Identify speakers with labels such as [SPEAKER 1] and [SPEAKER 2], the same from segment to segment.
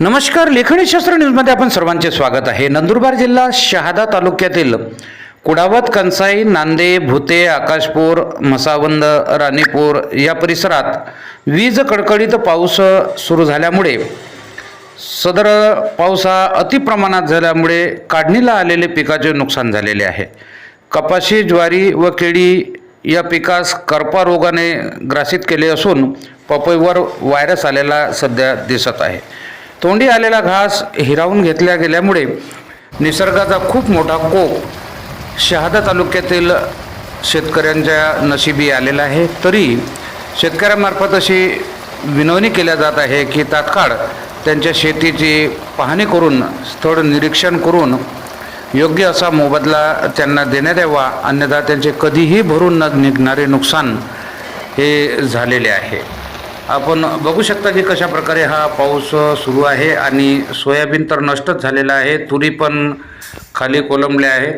[SPEAKER 1] नमस्कार लेखणीशास्त्र न्यूजमध्ये आपण सर्वांचे स्वागत आहे. नंदुरबार जिल्हा शहादा तालुक्यातील कुडावत कंसाई नांदे भुते आकाशपूर मसावंद राणीपूर या परिसरात वीज कडकडीत पाऊस सुरू झाल्यामुळे सदर पाऊस हा अतिप्रमाणात झाल्यामुळे काढणीला आलेले पिकाचे नुकसान झालेले आहे. कपाशी ज्वारी व केळी या पिकास करपा रोगाने ग्रासित केले असून पपईवर व्हायरस आलेला सध्या दिसत आहे. तोंडी आलेला घास हिरावून घेतल्या गेल्यामुळे निसर्गाचा खूप मोठा कोप शहादा तालुक्यातील शेतकऱ्यांच्या नशिबी आलेला आहे. तरी शेतकऱ्यामार्फत अशी विनवणी केल्या जात आहे की तात्काळ त्यांच्या शेतीची पाहणी करून स्थळ निरीक्षण करून योग्य असा मोबदला त्यांना देण्यात यावा. अन्यथा त्यांचे कधीही भरून न निघणारे नुकसान हे झालेले आहे. आपण बघू शकता की कशा प्रकारे हा पाऊस सुरू आहे आणि सोयाबीन तर नष्टच झालेला आहे तुरी पण खाली कोलमल्या आहे.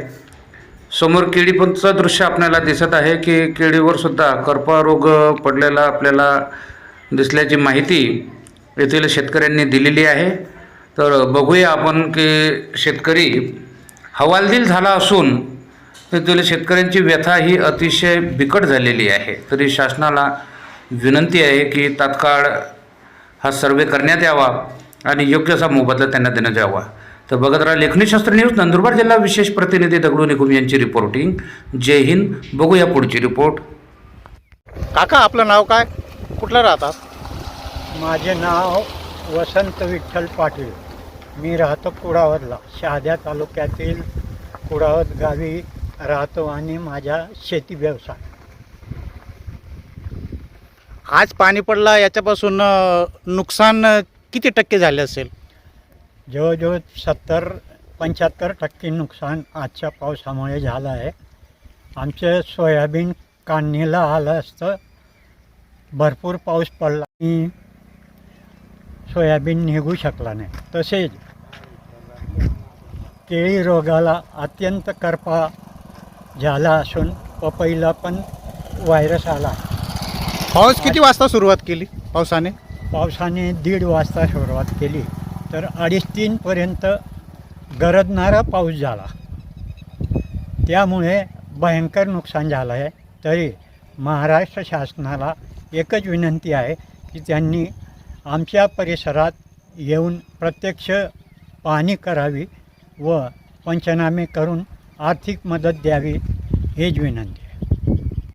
[SPEAKER 1] समोर केळीपंचं दृश्य आपल्याला दिसत आहे की केळीवर सुद्धा करपा रोग पडलेला आपल्याला दिसल्याची माहिती येथील शेतकऱ्यांनी दिलेली आहे. तर बघूया आपण की शेतकरी हवालदिल झाला असून येथील शेतकऱ्यांची व्यथा ही अतिशय बिकट झालेली आहे. तरी शासनाला विनंती आहे की तात्काळ हा सर्वे करण्यात यावा आणि योग्य असा मोबदला त्यांना देण्यात यावा. तर बघत राहा लेखनीशास्त्र न्यूज नंदुरबार जिल्हा विशेष प्रतिनिधी दगडू निकुम यांची रिपोर्टिंग जय हिंद बघूया पुढची रिपोर्ट
[SPEAKER 2] काका आपलं नाव काय? कुठलं राहतात
[SPEAKER 3] माझे नाव वसंत विठ्ठल पाटील. मी राहतो कुडावतला शहाद्या तालुक्यातील कुडावत गावी राहतो आणि माझा शेती व्यवसाय.
[SPEAKER 2] आज पाणी पडला याच्यापासून नुकसान किती टक्के झाले असेल?
[SPEAKER 3] जवळजवळ सत्तर पंच्याहत्तर टक्के नुकसान आजच्या पावसामुळे झालं आहे. आमचं सोयाबीन काढणीला आलं असतं. भरपूर पाऊस पडला आणि सोयाबीन निघू शकला नाही. तसेच केळी रोगाला अत्यंत करपा झाला असून पपईला पण व्हायरस आला.
[SPEAKER 2] पाऊस किती वाजता सुरुवात केली? पावसाने?
[SPEAKER 3] पावसाने दीड वाजता सुरुवात केली. तर अडीच तीनपर्यंत गरजणारा पाऊस झाला. त्यामुळे भयंकर नुकसान झालं आहे. तरी महाराष्ट्र शासनाला एकच विनंती आहे की त्यांनी आमच्या परिसरात येऊन प्रत्यक्ष पाहणी करावी व पंचनामे करून आर्थिक मदत द्यावी हीच विनंती